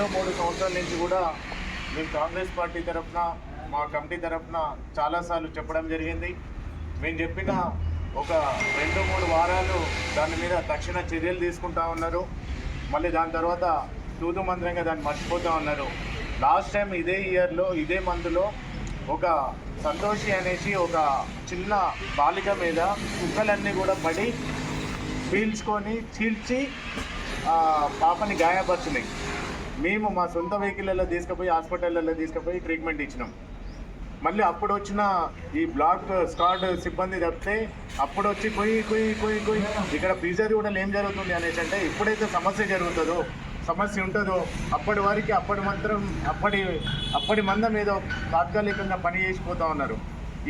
సంవత్సరాల నుంచి కూడా మేము కాంగ్రెస్ పార్టీ తరఫున మా కమిటీ తరఫున చాలాసార్లు చెప్పడం జరిగింది. మేము చెప్పిన ఒక రెండు మూడు వారాలు దాని మీద తక్షణ చర్యలు తీసుకుంటా ఉన్నారు. మళ్ళీ దాని తర్వాత తూతు మంత్రంగా దాన్ని మర్చిపోతూ ఉన్నారు. లాస్ట్ టైం ఇదే ఇయర్లో ఇదే మంత్లో ఒక సంతోషి అనేసి ఒక చిన్న బాలిక మీద కుక్కలన్నీ కూడా పడి పీల్చుకొని చీల్చి పాపని గాయపరిచినాయి. మేము మా సొంత వెహికల్లో తీసుకుపోయి హాస్పిటల్లో తీసుకుపోయి ట్రీట్మెంట్ ఇచ్చినాం. మళ్ళీ అప్పుడు వచ్చిన ఈ బ్లాక్ స్క్వాడ్ సిబ్బంది తప్పితే అప్పుడు వచ్చి కొయ్యి కొయ్యి కొయ్యి కొయ్యి ఇక్కడ పీజర్ కూడా ఏం జరుగుతుంది అనేసి అంటే ఎప్పుడైతే సమస్య జరుగుతుందో సమస్య ఉంటుందో అప్పటి వారికి అప్పటి మాత్రం అప్పటి అప్పటి మందం ఏదో తాత్కాలికంగా పని చేసిపోతా ఉన్నారు.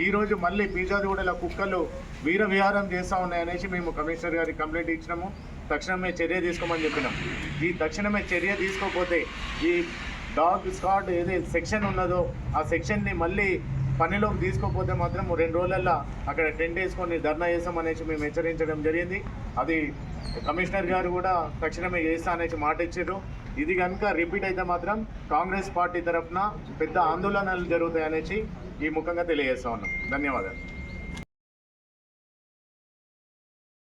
ఈరోజు మళ్ళీ పీజాదిగూడల కుక్కలు వీర విహారం చేస్తూ ఉన్నాయనేసి మేము కమిషనర్ గారికి కంప్లైంట్ ఇచ్చినాము. తక్షణమే చర్య తీసుకోమని చెప్పినాం. ఈ తక్షణమే చర్య తీసుకోకపోతే ఈ డాగ్ స్కాట్ ఏది సెక్షన్ ఉన్నదో ఆ సెక్షన్ని మళ్ళీ పనిలోకి తీసుకోకపోతే మాత్రం రెండు రోజులల్లో అక్కడ టెంట్ వేసుకొని ధర్నా చేస్తామనేసి మేము హెచ్చరించడం జరిగింది. అది కమిషనర్ గారు కూడా తక్షణమే చేస్తా అనేసి మాట ఇచ్చారు. ఇది కనుక రిపీట్ అయితే మాత్రం కాంగ్రెస్ పార్టీ తరఫున పెద్ద ఆందోళనలు జరుగుతాయనేసి ఈ ముఖంగా తెలియజేస్తా ఉన్నాం. ధన్యవాదాలు.